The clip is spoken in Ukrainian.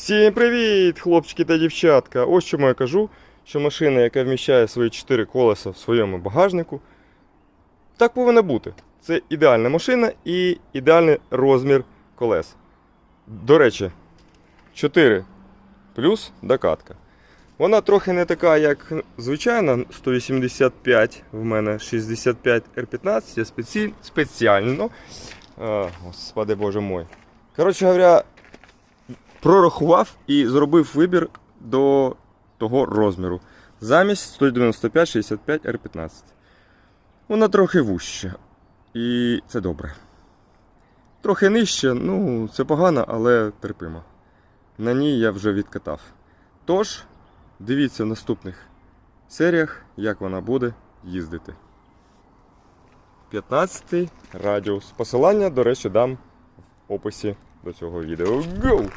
Всім привіт, хлопчики та дівчатка! Ось чому я кажу, що машина, яка вміщає свої 4 колеса в своєму багажнику, так повинна бути. Це ідеальна машина і ідеальний розмір колес. До речі, 4 плюс докатка. Вона трохи не така, як звичайна, 185 в мене 65 R15, я спеці... спеціально. А, господи боже мой. Коротше говоря, прорахував і зробив вибір до того розміру. Замість 195-65 R15. Вона трохи вуща. І це добре. Трохи нижче, ну, це погано, але терпимо. На ній я вже відкатав. Тож, дивіться в наступних серіях, як вона буде їздити. 15 радіус. Посилання, до речі, дам в описі до цього відео. Go!